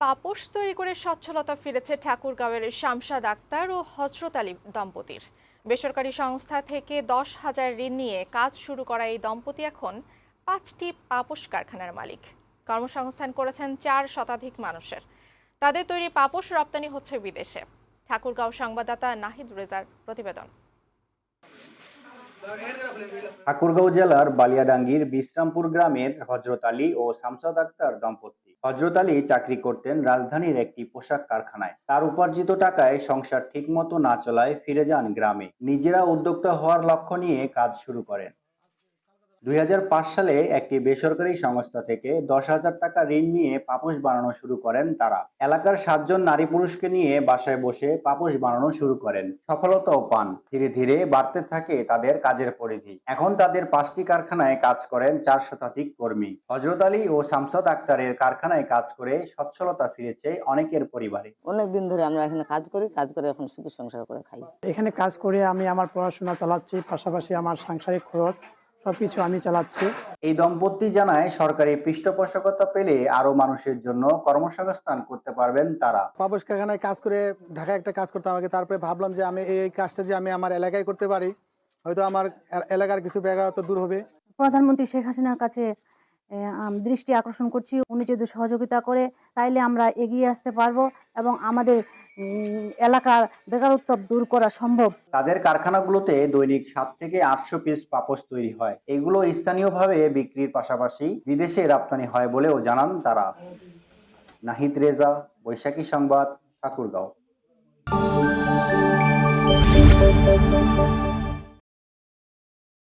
পাপোশ তৈরি করে সচ্ছলতা ফিরেছে ঠাকুরগাঁওয়ের শামশাদ আক্তার ও হজরত আলী দম্পতির। বেসরকারি সংস্থা থেকে দশ হাজার ঋণ নিয়ে কাজ শুরু করা এই দম্পতি এখন পাঁচটি পাপোশ কারখানার মালিক। কর্মসংস্থান করেছেন চার শতাধিক মানুষের। তাদের তৈরি পাপোশ রপ্তানি হচ্ছে বিদেশে। ঠাকুরগাঁও সংবাদদাতা নাহিদ রেজার প্রতিবেদন। ঠাকুরগাঁও জেলার বালিয়াডাঙ্গির বিশ্রামপুর গ্রামের হজরত আলী ও শামসাদ আক্তার দম্পতি। হজরত আলী চাকরি করতেন রাজধানীর একটি পোশাক কারখানায়। তার উপার্জিত টাকায় সংসার ঠিকমতো না চলায় ফিরে যান গ্রামে। নিজেরা উদ্যোক্তা হওয়ার লক্ষ্য নিয়ে কাজ শুরু করেন। দুই হাজার পাঁচ সালে একটি বেসরকারি সংস্থা থেকে দশ হাজার টাকা ঋণ নিয়ে পাপোশ বানানো শুরু করেন তারা। এলাকার সাতজন নারী পুরুষকে নিয়ে বাসায় বসে পাপোশ বানানো শুরু করেন। সফলতাও পান। ধীরে ধীরে বাড়তে থাকে তাদের কাজের পরিধি। এখন তাদের পাঁচটি কারখানায় কাজ করেন চার শতাধিক কর্মী। হজরত আলী ও শামসাদ আক্তারের কারখানায় কাজ করে সচ্ছলতা ফিরেছে অনেকের পরিবারে। অনেক দিন ধরে আমরা এখানে কাজ করি কাজ করে এখন সুখী সংসার করে খাই। এখানে কাজ করে আমি আমার পড়াশোনা চালাচ্ছি পাশাপাশি আমার সাংসারিক খরচ। সবকিছু আমি চালাচ্ছি। এই দম্পতি জানায় সরকারি পৃষ্ঠপোষকতা পেলে আরও মানুষের জন্য কর্মসংস্থান করতে পারবেন তারা। পাপস কারখানায় কাজ করে ঢাকায় একটা কাজ করতাম আগে তারপরে ভাবলাম যে আমি এই কাজটা যে আমি আমার এলাকায় করতে পারি হয়তো আমার এলাকার কিছু বেকারত্ব দূর হবে। প্রধানমন্ত্রী শেখ হাসিনার কাছে দৃষ্টি আকর্ষণ করছি। উনি যদি সহযোগিতা করে তাইলে আমরা এগিয়ে আসতে পারব এবং আমাদের এলাকার বেকারত্ব দূর করা সম্ভব। তাদের কারখানাগুলোতে দৈনিক সাত থেকে আটশো পিস পাপোশ তৈরি হয়। এগুলো স্থানীয়ভাবে বিক্রির পাশাপাশি বিদেশে রপ্তানি হয় বলেও জানান তারা। নাহিদ রেজা, বৈশাখী সংবাদ, ঠাকুরগাঁও।